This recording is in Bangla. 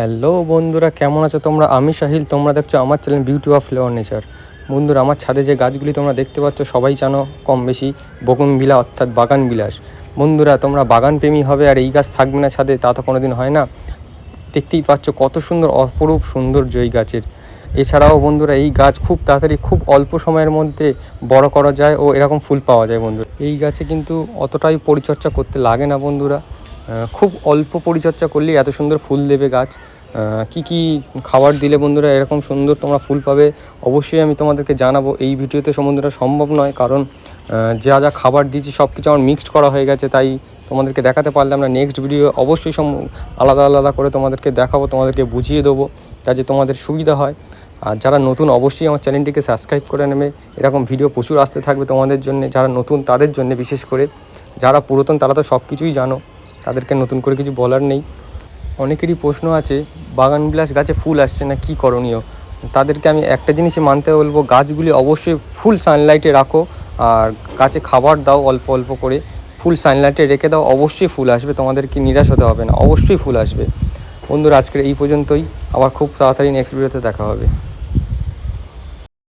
হ্যালো বন্ধুরা, কেমন আছো তোমরা? আমি সাহিল তোমরা দেখছ আমার channel beauty of flower nature বন্ধুরা, আমার ছাদে যে গাছগুলি তোমরা দেখতে পাচ্ছ, সবাই জানো কম বেশি বকুনবিলা অর্থাৎ বাগান বিলাস বন্ধুরা, তোমরা বাগান প্রেমী হবে আর এই গাছ থাকবে না ছাদে, তা তো কোনো দিন হয় না। দেখতেই পাচ্ছ কত সুন্দর, অপরূপ সৌন্দর্য এই গাছের। এছাড়াও বন্ধুরা, এই গাছ খুব তাড়াতাড়ি, খুব অল্প সময়ের মধ্যে বড় করা যায় ও এরকম ফুল পাওয়া যায় বন্ধুরা। এই গাছে কিন্তু অতটাই পরিচর্যা করতে লাগে না বন্ধুরা। খুব অল্প পরিচর্যা করলেই এত সুন্দর ফুল দেবে গাছ। কি কি খাবার দিলে বন্ধুরা এরকম সুন্দর তোমরা ফুল পাবে, অবশ্যই আমি তোমাদেরকে জানাব। এই ভিডিওতে সম্বন্ধটা সম্ভব নয়, কারণ যা যা খাবার দিয়েছি সব কিছু আমার মিক্সড করা হয়ে গেছে, তাই তোমাদেরকে দেখাতে পারলাম না। নেক্সট ভিডিও অবশ্যই সম, আলাদা আলাদা করে তোমাদেরকে দেখাবো, তোমাদেরকে বুঝিয়ে দেবো, যাতে তোমাদের সুবিধা হয়। আর যারা নতুন, অবশ্যই আমার চ্যানেলটিকে সাবস্ক্রাইব করে নেবে। এরকম ভিডিও প্রচুর আসতে থাকবে তোমাদের জন্য, যারা নতুন, তাদের জন্য বিশেষ করে। যারা পুরাতন, তারা তো সব কিছুই জানো। তাদেরকে নতুন করে কিছু বলার নেই। অনেকেরই প্রশ্ন আছে, বাগান বিলাস গাছে ফুল আসছে না, কি করণীয়? তাদেরকে আমি একটা জিনিসই মানতে বলব, গাছগুলি অবশ্যই ফুল সানলাইটে রাখো, আর গাছে খাবার দাও অল্প অল্প করে। ফুল সানলাইটে রেখে দাও, অবশ্যই ফুল আসবে, তোমাদেরকে নিরাশ হতে হবে না, অবশ্যই ফুল আসবে। বন্ধুরা, আজকের এই পর্যন্তই। আবার খুব তাড়াতাড়ি নেক্সট ভিডিওতে দেখা হবে।